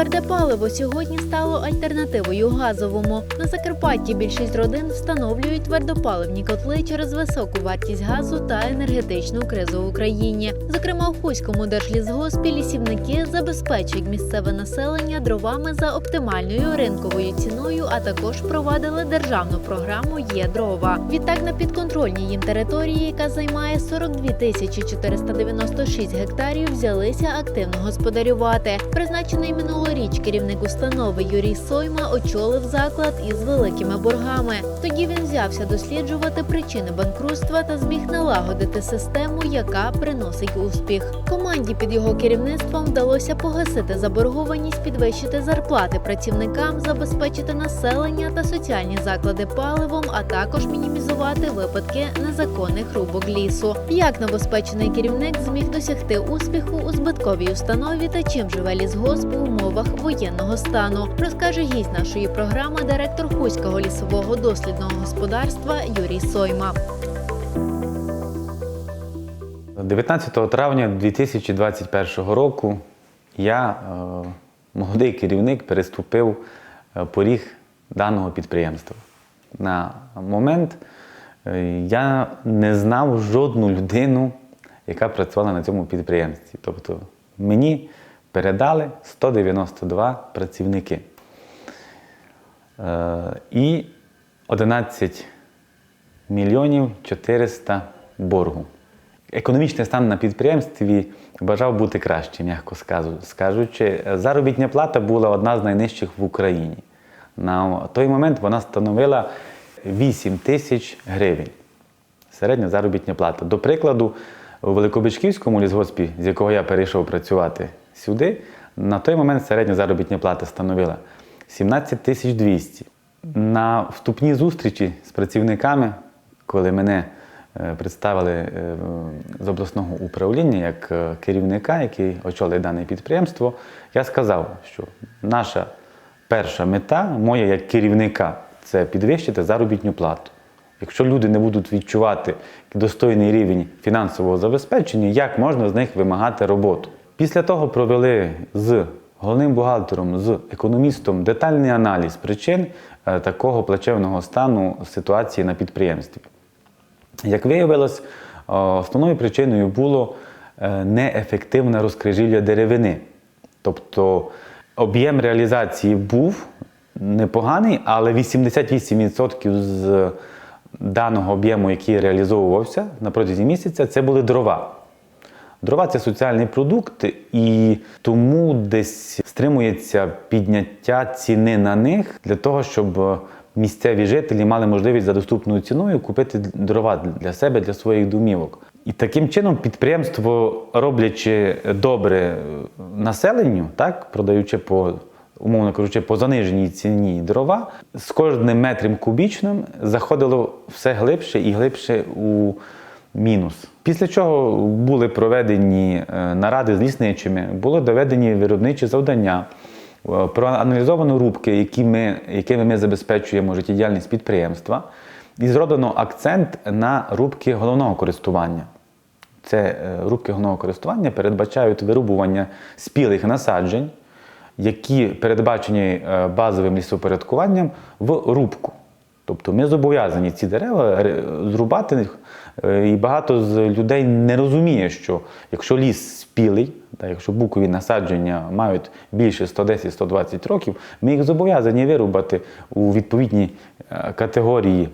Тверде паливо сьогодні стало альтернативою газовому. На Закарпатті більшість родин встановлюють твердопаливні котли через високу вартість газу та енергетичну кризу в Україні. Зокрема, в Хуському держлісгоспі лісівники забезпечують місцеве населення дровами за оптимальною ринковою ціною, а також впровадили державну програму Є дрова. Відтак на підконтрольній їм території, яка займає 42 тисячі 496 гектарів, взялися активно господарювати. Призначений минулоріч керівник установи Юрій Сойма очолив заклад із великими боргами. Тоді він взявся досліджувати причини банкрутства та зміг налагодити систему, яка приносить успіх. Команді під його керівництвом вдалося погасити заборгованість, підвищити зарплати працівникам, забезпечити населення та соціальні заклади паливом, а також мінімізувати випадки незаконних рубок лісу. Як новоспечений керівник зміг досягти успіху у збитковій установі та чим живе лісгосп у умовах воєнного стану, розкаже гість нашої програми, директор Хуського лісового дослідного господарства Юрій Сойма. 19 травня 2021 року я, е, молодий керівник, переступив е, поріг даного підприємства. На момент е, я не знав жодну людину, яка працювала на цьому підприємстві. Тобто мені передали 192 працівники. Е, І 11 мільйонів 400 боргу. Економічний стан на підприємстві бажав бути кращим, м'яко скажучи. Заробітня плата була одна з найнижчих в Україні. На той момент вона становила 8 тисяч гривень. Середня заробітня плата. До прикладу, у Великобичківському лісгоспі, з якого я перейшов працювати сюди, на той момент середня заробітня плата становила 17 тисяч 200. На вступній зустрічі з працівниками, коли мене е, представили е, з обласного управління як е, керівника, який очолив дане підприємство, я сказав, що наша перша мета, моя як керівника, це підвищити заробітну плату. Якщо люди не будуть відчувати достойний рівень фінансового забезпечення, як можна з них вимагати роботу? Після того провели з головним бухгалтером, з економістом детальний аналіз причин е, такого плачевного стану ситуації на підприємстві. Як виявилось, е, основною причиною було е, неефективне розкрижілля деревини. Тобто об'єм реалізації був непоганий, але 88% з даного об'єму, який реалізовувався на протязі місяця, це були дрова. Дрова це соціальний продукт, і тому десь стримується підняття ціни на них для того, щоб місцеві жителі мали можливість за доступною ціною купити дрова для себе, для своїх домівок. І таким чином підприємство, роблячи добре населенню, так, продаючи по умовно кажучи, по заниженій ціні дрова, з кожним метром кубічним заходило все глибше і глибше у мінус. Після чого були проведені е, наради з лісничими, були доведені виробничі завдання, е, проаналізовано рубки, які ми, якими ми забезпечуємо життєдіяльність підприємства, і зроблено акцент на рубки головного користування. Це е, рубки головного користування передбачають вирубування спілих насаджень, які передбачені базовим лісопорядкуванням в рубку. Тобто ми зобов'язані ці дерева зрубати, е, і багато з людей не розуміє, що якщо ліс спілий, та якщо букові насадження мають більше 110-120 років, ми їх зобов'язані вирубати у відповідній е, категорії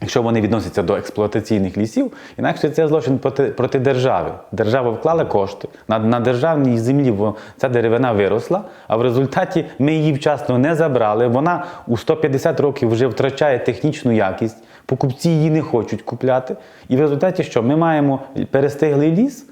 Якщо вони відносяться до експлуатаційних лісів, інакше це злочин проти, проти держави. Держава вклала кошти на, на державній землі, бо ця деревина виросла, а в результаті ми її вчасно не забрали. Вона у 150 років вже втрачає технічну якість, покупці її не хочуть купляти. І в результаті що? Ми маємо перестиглий ліс.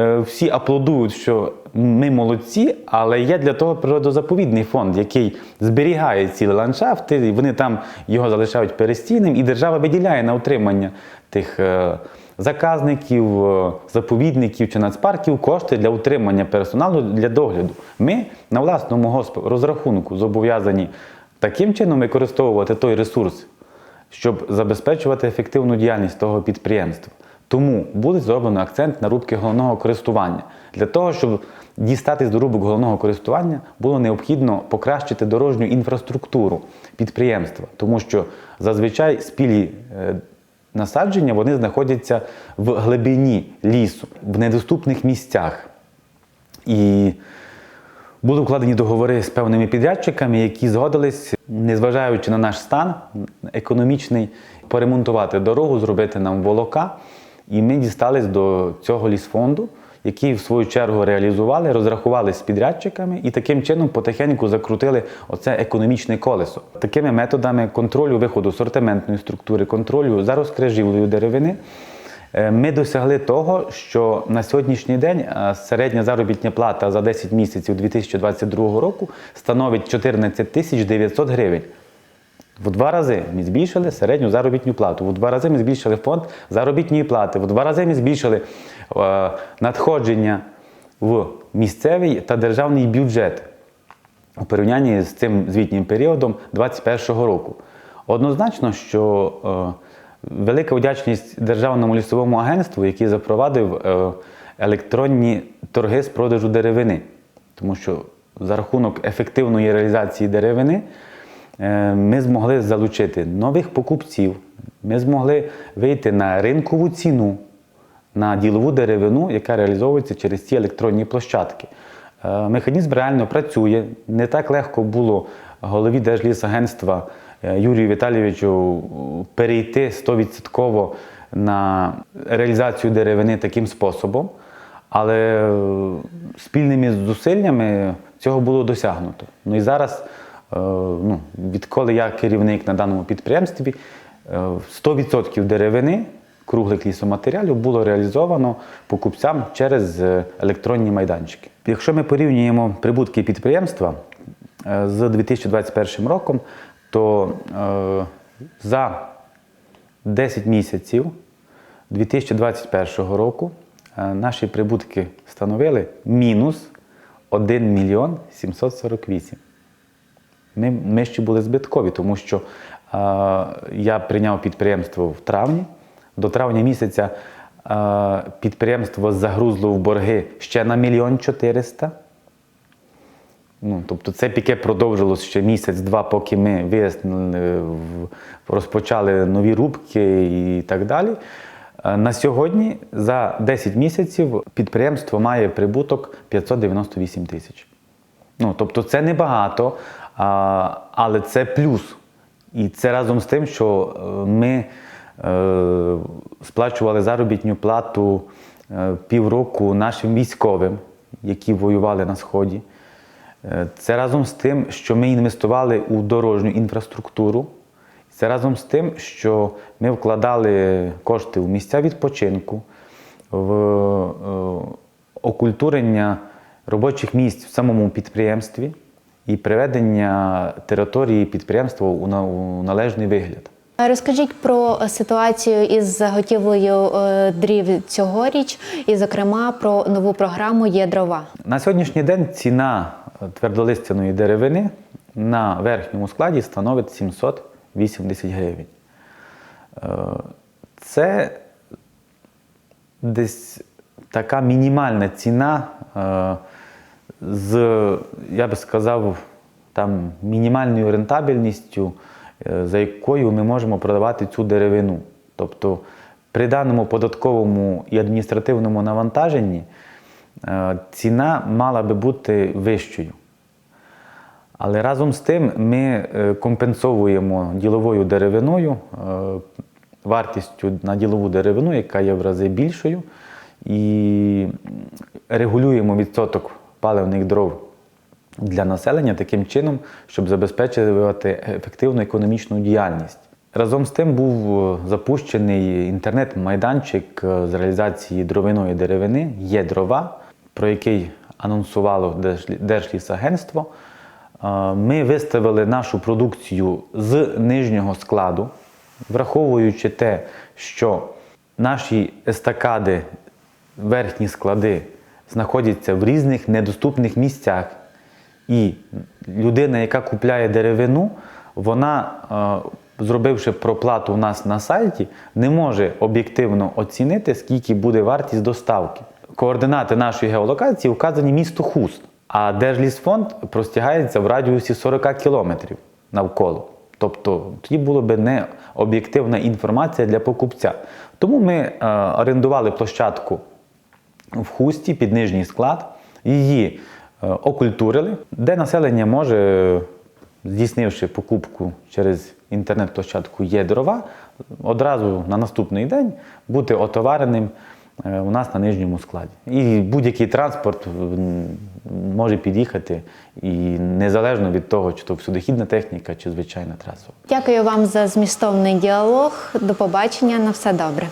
Е, Всі аплодують, що ми молодці, але є для того природозаповідний фонд, який зберігає цілі ландшафти, вони там його залишають перестійним, і держава виділяє на утримання тих е, заказників, е, заповідників чи нацпарків кошти для утримання персоналу для догляду. Ми на власному розрахунку зобов'язані таким чином використовувати той ресурс, щоб забезпечувати ефективну діяльність того підприємства. Тому буде зроблено акцент на рубки головного користування. Для того, щоб дістатись до рубок головного користування, було необхідно покращити дорожню інфраструктуру підприємства, тому що зазвичай спілі е, насадження вони знаходяться в глибині лісу, в недоступних місцях. І були укладені договори з певними підрядчиками, які згодились, незважаючи на наш стан економічний, поремонтувати дорогу, зробити нам волока. І ми дістались до цього лісфонду, який в свою чергу реалізували, розрахували з підрядчиками і таким чином потихеньку закрутили оце економічне колесо. Такими методами контролю виходу сортиментної структури, контролю за розкрижівлею деревини. Е, Ми досягли того, що на сьогоднішній день е, середня заробітня плата за 10 місяців 2022 року становить 14 тисяч 900 гривень. В два рази ми збільшили середню заробітну плату. В два рази ми збільшили фонд заробітної плати. В два рази ми збільшили е, надходження в місцевий та державний бюджет у порівнянні з цим звітнім періодом 2021 року. Однозначно, що е, велика вдячність Державному лісовому агентству, який запровадив е, електронні торги з продажу деревини. Тому що за рахунок ефективної реалізації деревини ми змогли залучити нових покупців, ми змогли вийти на ринкову ціну на ділову деревину, яка реалізовується через ці електронні площадки. Е, Механізм реально працює. Не так легко було голові Держлісагентства е, Юрію Віталійовичу перейти 100% на реалізацію деревини таким способом. Але е, спільними зусиллями цього було досягнуто. Ну і зараз, е, ну, відколи я керівник на даному підприємстві, е, 100% деревини, круглих лісоматеріалів було реалізовано покупцям через е, електронні майданчики. Якщо ми порівнюємо прибутки підприємства е, з 2021 роком, то е, за 10 місяців 2021 року е, наші прибутки становили мінус 1 мільйон 748. Ми, ще були збиткові, тому що е, я прийняв підприємство в травні. До травня місяця е, підприємство загрузло в борги ще на мільйон 400. Ну, тобто це піке продовжилось ще місяць-два, поки ми вияснили, розпочали нові рубки і так далі. Е, На сьогодні за 10 місяців підприємство має прибуток 598 тисяч. Ну, тобто це небагато, але це плюс. І це разом з тим, що е, ми е, сплачували заробітну плату е, півроку нашим військовим, які воювали на Сході. Це разом з тим, що ми інвестували у дорожню інфраструктуру. Це разом з тим, що ми вкладали кошти в місця відпочинку, в окультурення робочих місць в самому підприємстві і приведення території підприємства у належний вигляд. Розкажіть про ситуацію із заготівлею е, дрів цьогоріч, і, зокрема, про нову програму Є дрова. На сьогоднішній день ціна твердолистяної деревини на верхньому складі становить 780 гривень. Е, Це десь така мінімальна ціна е, з, я би сказав, там, мінімальною рентабельністю, е, за якою ми можемо продавати цю деревину. Тобто при даному податковому і адміністративному навантаженні е, ціна мала би бути вищою. Але разом з тим ми е, компенсовуємо діловою деревиною, вартістю на ділову деревину, яка є в рази більшою, і регулюємо відсоток паливних дров для населення таким чином, щоб забезпечувати ефективну економічну діяльність. Разом з тим був е, запущений інтернет-майданчик е, з реалізації дровяної деревини є дрова, про який анонсувало Держлісагентство. Е, Ми виставили нашу продукцію з нижнього складу, враховуючи те, що наші естакади, верхні склади знаходяться в різних недоступних місцях. І людина, яка купляє деревину, вона е, зробивши проплату у нас на сайті, не може об'єктивно оцінити, скільки буде вартість доставки. Координати нашої геолокації вказані місто Хуст, а Держлісфонд простягається в радіусі 40 кілометрів навколо. Тобто тоді було б не об'єктивна інформація для покупця. Тому ми е, орендували площадку в хусті під нижній склад, її е, окультурили, де населення може, е, здійснивши покупку через інтернет-площадку є дрова, одразу на наступний день бути отовареним е, у нас на нижньому складі. І будь-який транспорт може під'їхати, і незалежно від того, чи то всюдохідна техніка, чи звичайна трасова. Дякую вам за змістовний діалог. До побачення. На все добре.